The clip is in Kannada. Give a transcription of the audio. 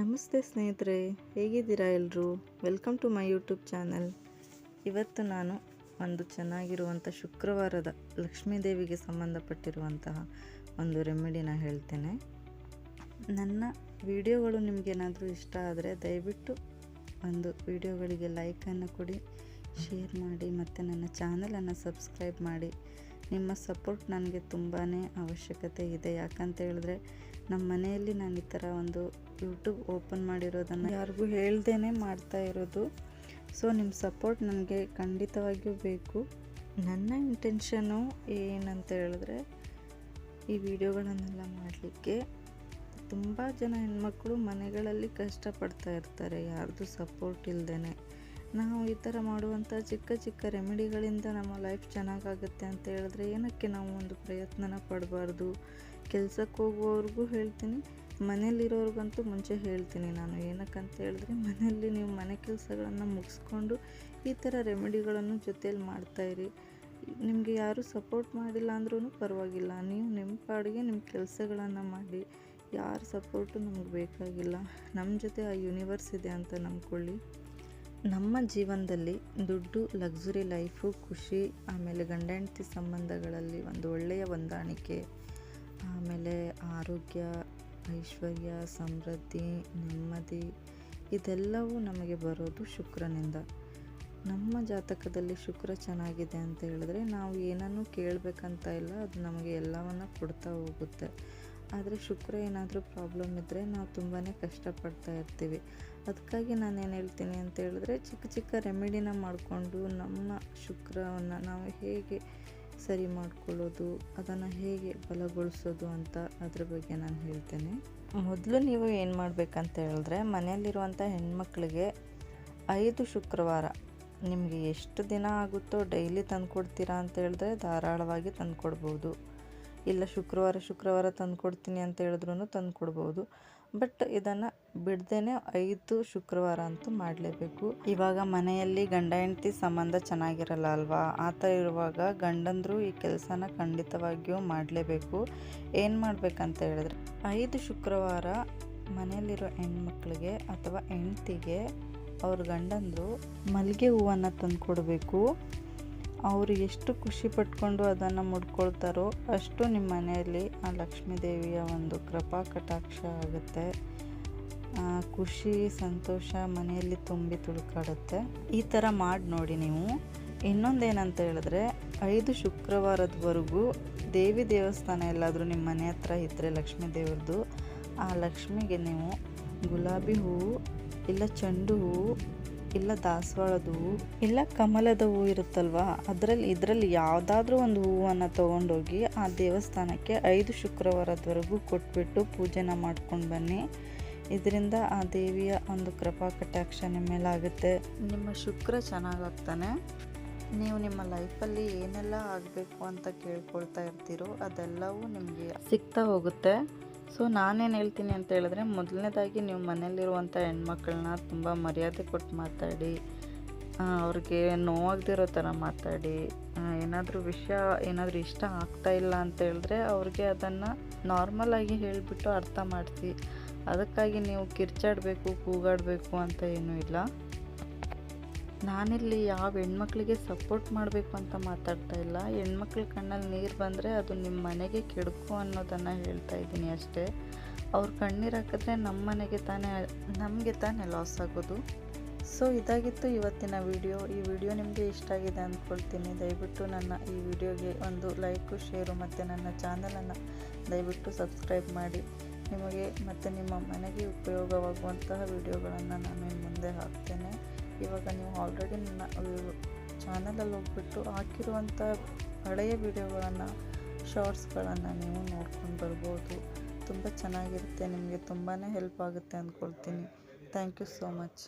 ನಮಸ್ತೆ ಸ್ನೇಹಿತರೆ, ಹೇಗಿದ್ದೀರಾ ಎಲ್ಲರೂ welcome to my YouTube channel ಇವತ್ತು ನಾನು ಒಂದು ಚೆನ್ನಾಗಿರುವಂಥ ಶುಕ್ರವಾರದ ಲಕ್ಷ್ಮೀ ದೇವಿಗೆ ಸಂಬಂಧಪಟ್ಟಿರುವಂತಹ ಒಂದು ರೆಮಿಡಿನ ಹೇಳ್ತೇನೆ. ನನ್ನ ವಿಡಿಯೋಗಳು ನಿಮಗೇನಾದರೂ ಇಷ್ಟ ಆದರೆ ದಯವಿಟ್ಟು ಒಂದು ವಿಡಿಯೋಗಳಿಗೆ ಲೈಕನ್ನು ಕೊಡಿ ಶೇರ್ ಮಾಡಿ, ಮತ್ತು ನನ್ನ ಚಾನಲನ್ನು ಸಬ್ಸ್ಕ್ರೈಬ್ ಮಾಡಿ. ನಿಮ್ಮ ಸಪೋರ್ಟ್ ನನಗೆ ತುಂಬಾ ಅವಶ್ಯಕತೆ ಇದೆ. ಯಾಕಂತ ಹೇಳಿದ್ರೆ ನಮ್ಮ ಮನೆಯಲ್ಲಿ ನಾನು ಈ ಥರ ಒಂದು ಯೂಟ್ಯೂಬ್ ಓಪನ್ ಮಾಡಿರೋದನ್ನು ಯಾರಿಗೂ ಹೇಳ್ದೇ ಮಾಡ್ತಾ ಇರೋದು. ಸೊ, ನಿಮ್ಮ ಸಪೋರ್ಟ್ ನನಗೆ ಖಂಡಿತವಾಗಿಯೂ ಬೇಕು. ನನ್ನ ಇಂಟೆನ್ಷನು ಏನಂತ ಹೇಳಿದ್ರೆ, ಈ ವಿಡಿಯೋಗಳನ್ನೆಲ್ಲ ಮಾಡಲಿಕ್ಕೆ ತುಂಬ ಜನ ಹೆಣ್ಮಕ್ಳು ಮನೆಗಳಲ್ಲಿ ಕಷ್ಟಪಡ್ತಾ ಇರ್ತಾರೆ. ಯಾರ್ದು ಸಪೋರ್ಟ್ ಇಲ್ಲದೇ ನಾವು ಈ ಥರ ಮಾಡುವಂಥ ಚಿಕ್ಕ ಚಿಕ್ಕ ರೆಮಿಡಿಗಳಿಂದ ನಮ್ಮ ಲೈಫ್ ಚೆನ್ನಾಗಾಗುತ್ತೆ ಅಂತ ಹೇಳಿದ್ರೆ ಏನಕ್ಕೆ ನಾವು ಒಂದು ಪ್ರಯತ್ನನ ಪಡಬಾರ್ದು? ಕೆಲ್ಸಕ್ಕೆ ಹೋಗುವವ್ರಿಗೂ ಹೇಳ್ತೀನಿ. ಮನೇಲಿರೋರಿಗಂತೂ ಮುಂಚೆ ಹೇಳ್ತೀನಿ ನಾನು. ಏನಕ್ಕಂತ ಹೇಳಿದ್ರೆ, ಮನೆಯಲ್ಲಿ ನೀವು ಮನೆ ಕೆಲಸಗಳನ್ನು ಮುಗಿಸ್ಕೊಂಡು ಈ ಥರ ರೆಮಿಡಿಗಳನ್ನು ಜೊತೇಲಿ ಮಾಡ್ತಾಯಿರಿ ನಿಮಗೆ ಯಾರೂ ಸಪೋರ್ಟ್ ಮಾಡಿಲ್ಲ ಅಂದ್ರೂ ಪರವಾಗಿಲ್ಲ. ನೀವು ನಿಮ್ಮ ಪಾಡಿಗೆ ನಿಮ್ಮ ಕೆಲಸಗಳನ್ನು ಮಾಡಿ. ಯಾರ ಸಪೋರ್ಟು ನಮಗೆ ಬೇಕಾಗಿಲ್ಲ. ನಮ್ಮ ಜೊತೆ ಆ ಯೂನಿವರ್ಸ್ ಇದೆ ಅಂತ ನಂಬ್ಕೊಳ್ಳಿ. ನಮ್ಮ ಜೀವನದಲ್ಲಿ ದುಡ್ಡು, ಲಕ್ಸುರಿ ಲೈಫು, ಖುಷಿ, ಆಮೇಲೆ ಗಂಡ ಹೆಂಡತಿ ಸಂಬಂಧಗಳಲ್ಲಿ ಒಂದು ಒಳ್ಳೆಯ ಹೊಂದಾಣಿಕೆ ಆಮೇಲೆ ಆರೋಗ್ಯ, ಐಶ್ವರ್ಯ, ಸಮೃದ್ಧಿ, ನೆಮ್ಮದಿ ಇದೆಲ್ಲವೂ ನಮಗೆ ಬರೋದು ಶುಕ್ರನಿಂದ. ನಮ್ಮ ಜಾತಕದಲ್ಲಿ ಶುಕ್ರ ಚೆನ್ನಾಗಿದೆ ಅಂತ ಹೇಳಿದ್ರೆ ನಾವು ಏನನ್ನು ಕೇಳಬೇಕಂತ ಇಲ್ಲ, ಅದು ನಮಗೆ ಎಲ್ಲವನ್ನು ಕೊಡ್ತಾ ಹೋಗುತ್ತೆ. ಆದರೆ ಶುಕ್ರ ಏನಾದರೂ ಪ್ರಾಬ್ಲಮ್ ಇದ್ದರೆ ನಾವು ತುಂಬಾ ಕಷ್ಟಪಡ್ತಾ ಇರ್ತೀವಿ. ಅದಕ್ಕಾಗಿ ನಾನು ಏನು ಹೇಳ್ತೀನಿ ಅಂತ ಹೇಳಿದ್ರೆ ಚಿಕ್ಕ ಚಿಕ್ಕ ರೆಮಿಡಿನ ಮಾಡಿಕೊಂಡು ನಮ್ಮ ಶುಕ್ರವನ್ನು ನಾವು ಹೇಗೆ ಸರಿ ಮಾಡ್ಕೊಳ್ಳೋದು, ಅದನ್ನು ಹೇಗೆ ಬಲಗೊಳಿಸೋದು ಅಂತ ಅದ್ರ ಬಗ್ಗೆ ನಾನು ಹೇಳ್ತೇನೆ. ಮೊದಲು ನೀವು ಏನು ಮಾಡಬೇಕಂತ ಹೇಳಿದ್ರೆ ಮನೆಯಲ್ಲಿರುವಂಥ ಹೆಣ್ಮಕ್ಳಿಗೆ ಐದು ಶುಕ್ರವಾರ ನಿಮಗೆ ಎಷ್ಟು ದಿನ ಆಗುತ್ತೋ ಡೈಲಿ ತಂದುಕೊಡ್ತೀರಾ ಅಂತ ಹೇಳಿದ್ರೆ ಧಾರಾಳವಾಗಿ ತಂದುಕೊಡ್ಬೋದು ಇಲ್ಲ ಶುಕ್ರವಾರ ಶುಕ್ರವಾರ ತಂದುಕೊಡ್ತೀನಿ ಅಂತ ಹೇಳಿದ್ರು ತಂದುಕೊಡ್ಬೋದು ಬಟ್ ಇದನ್ನು ಬಿಡ್ದೇನೆ ಐದು ಶುಕ್ರವಾರ ಅಂತೂ ಮಾಡಲೇಬೇಕು. ಇವಾಗ ಮನೆಯಲ್ಲಿ ಗಂಡ ಹೆಂಡತಿ ಸಂಬಂಧ ಚೆನ್ನಾಗಿರಲ್ಲ ಅಲ್ವಾ? ಆ ಥರ ಇರುವಾಗ ಗಂಡಂದರು ಈ ಕೆಲಸನ ಖಂಡಿತವಾಗಿಯೂ ಮಾಡಲೇಬೇಕು. ಏನು ಮಾಡಬೇಕಂತ ಹೇಳಿದ್ರೆ, ಐದು ಶುಕ್ರವಾರ ಮನೆಯಲ್ಲಿರೋ ಹೆಣ್ಮಕ್ಳಿಗೆ ಅಥವಾ ಹೆಂಡ್ತಿಗೆ ಅವ್ರ ಗಂಡಂದರು ಮಲ್ಲಿಗೆ ಹೂವನ್ನು ತಂದು ಕೊಡಬೇಕು ಅವರು ಎಷ್ಟು ಖುಷಿ ಪಟ್ಕೊಂಡು ಅದನ್ನು ಮುಡ್ಕೊಳ್ತಾರೋ ಅಷ್ಟು ನಿಮ್ಮ ಮನೆಯಲ್ಲಿ ಆ ಲಕ್ಷ್ಮೀ ದೇವಿಯ ಒಂದು ಕೃಪಾ ಕಟಾಕ್ಷ ಆಗುತ್ತೆ. ಖುಷಿ, ಸಂತೋಷ ಮನೆಯಲ್ಲಿ ತುಂಬಿ ತುಳುಕಾಡುತ್ತೆ. ಈ ಥರ ಮಾಡಿ ನೋಡಿ ನೀವು. ಇನ್ನೊಂದೇನಂತ ಹೇಳಿದ್ರೆ, ಐದು ಶುಕ್ರವಾರದವರೆಗೂ ದೇವಿ ದೇವಸ್ಥಾನ ಎಲ್ಲಾದರೂ ನಿಮ್ಮ ಮನೆ ಹತ್ರ ಇದ್ದರೆ ಲಕ್ಷ್ಮೀ ದೇವ್ರದ್ದು ಆ ಲಕ್ಷ್ಮಿಗೆ ನೀವು ಗುಲಾಬಿ ಹೂವು ಇಲ್ಲ ಚೆಂಡು ಹೂವು ಇಲ್ಲ ದಾಸವಾಳದ ಹೂವು ಇಲ್ಲ ಕಮಲದ ಹೂವು ಇರುತ್ತಲ್ವಾ? ಅದರಲ್ಲಿ, ಇದರಲ್ಲಿ ಯಾವುದಾದ್ರೂ ಒಂದು ಹೂವನ್ನು ತೊಗೊಂಡೋಗಿ ಆ ದೇವಸ್ಥಾನಕ್ಕೆ ಐದು ಶುಕ್ರವಾರದವರೆಗೂ ಕೊಟ್ಬಿಟ್ಟು ಪೂಜೆನ ಮಾಡ್ಕೊಂಡು ಬನ್ನಿ. ಇದರಿಂದ ಆ ದೇವಿಯ ಒಂದು ಕೃಪಾ ಕಟಾಕ್ಷ ನಿಮ್ಮ ಮೇಲೆ ಆಗುತ್ತೆ ನಿಮ್ಮ ಶುಕ್ರ ಚೆನ್ನಾಗಾಗ್ತಾನೆ. ನೀವು ನಿಮ್ಮ ಲೈಫಲ್ಲಿ ಏನೆಲ್ಲ ಆಗಬೇಕು ಅಂತ ಕೇಳ್ಕೊಳ್ತಾ ಇರ್ತೀರೋ ಅದೆಲ್ಲವೂ ನಿಮಗೆ ಸಿಗ್ತಾ ಹೋಗುತ್ತೆ. ಸೊ ನಾನೇನು ಹೇಳ್ತೀನಿ ಅಂತ ಹೇಳಿದ್ರೆ, ಮೊದಲನೇದಾಗಿ ನೀವು ಮನೇಲಿರುವಂಥ ಹೆಣ್ಮಕ್ಳನ್ನ ತುಂಬ ಮರ್ಯಾದೆ ಕೊಟ್ಟು ಮಾತಾಡಿ ಅವ್ರಿಗೆ ನೋವಾಗದಿರೋ ಥರ ಮಾತಾಡಿ ಏನಾದರೂ ವಿಷಯ ಏನಾದರೂ ಇಷ್ಟ ಆಗ್ತಾ ಇಲ್ಲ ಅಂತ ಹೇಳಿದ್ರೆ ಅವ್ರಿಗೆ ಅದನ್ನು ನಾರ್ಮಲಾಗಿ ಹೇಳಿಬಿಟ್ಟು ಅರ್ಥ ಮಾಡಿಸಿ ಅದಕ್ಕಾಗಿ ನೀವು ಕಿರ್ಚಾಡಬೇಕು, ಕೂಗಾಡಬೇಕು ಅಂತ ಏನೂ ಇಲ್ಲ. ನಾನಿಲ್ಲಿ ಯಾವ ಹೆಣ್ಮಕ್ಳಿಗೆ ಸಪೋರ್ಟ್ ಮಾಡಬೇಕು ಅಂತ ಮಾತಾಡ್ತಾ ಇಲ್ಲ. ಹೆಣ್ಮಕ್ಳ ಕಣ್ಣಲ್ಲಿ ನೀರು ಬಂದರೆ ಅದು ನಿಮ್ಮ ಮನೆಗೆ ಕೆಡುಕು ಅನ್ನೋದನ್ನು ಹೇಳ್ತಾ ಇದ್ದೀನಿ ಅಷ್ಟೇ. ಅವ್ರ ಕಣ್ಣೀರು ಹಾಕಿದ್ರೆ ನಮ್ಮ ಮನೆಗೆ ತಾನೇ, ನಮಗೆ ತಾನೇ ಲಾಸ್ ಆಗೋದು. ಸೊ ಇದಾಗಿತ್ತು ಇವತ್ತಿನ ವಿಡಿಯೋ ಈ ವಿಡಿಯೋ ನಿಮಗೆ ಇಷ್ಟ ಆಗಿದೆ ಅಂದ್ಕೊಳ್ತೀನಿ ದಯವಿಟ್ಟು ನನ್ನ ಈ ವಿಡಿಯೋಗೆ ಒಂದು ಲೈಕು ಶೇರು ಮತ್ತು ನನ್ನ ಚಾನಲನ್ನು ದಯವಿಟ್ಟು ಸಬ್ಸ್ಕ್ರೈಬ್ ಮಾಡಿ. ನಿಮಗೆ ಮತ್ತು ನಿಮ್ಮ ಮನೆಗೆ ಉಪಯೋಗವಾಗುವಂತಹ ವಿಡಿಯೋಗಳನ್ನು ನಾನು ಮುಂದೆ ಹಾಕ್ತೇನೆ. ಇವಾಗ ನೀವು ಆಲ್ರೆಡಿ ನನ್ನ ಚಾನಲಲ್ಲಿ ಹೋಗ್ಬಿಟ್ಟು ಹಾಕಿರುವಂಥ ಹಳೆಯ ವಿಡಿಯೋಗಳನ್ನು ಶಾರ್ಟ್ಸ್ಗಳನ್ನು ನೀವು ನೋಡ್ಕೊಂಡು ಬರ್ಬೋದು. ತುಂಬ ಚೆನ್ನಾಗಿರುತ್ತೆ, ನಿಮಗೆ ತುಂಬಾ ಹೆಲ್ಪ್ ಆಗುತ್ತೆ ಅಂದ್ಕೊಳ್ತೀನಿ ಥ್ಯಾಂಕ್ ಯು ಸೋ ಮಚ್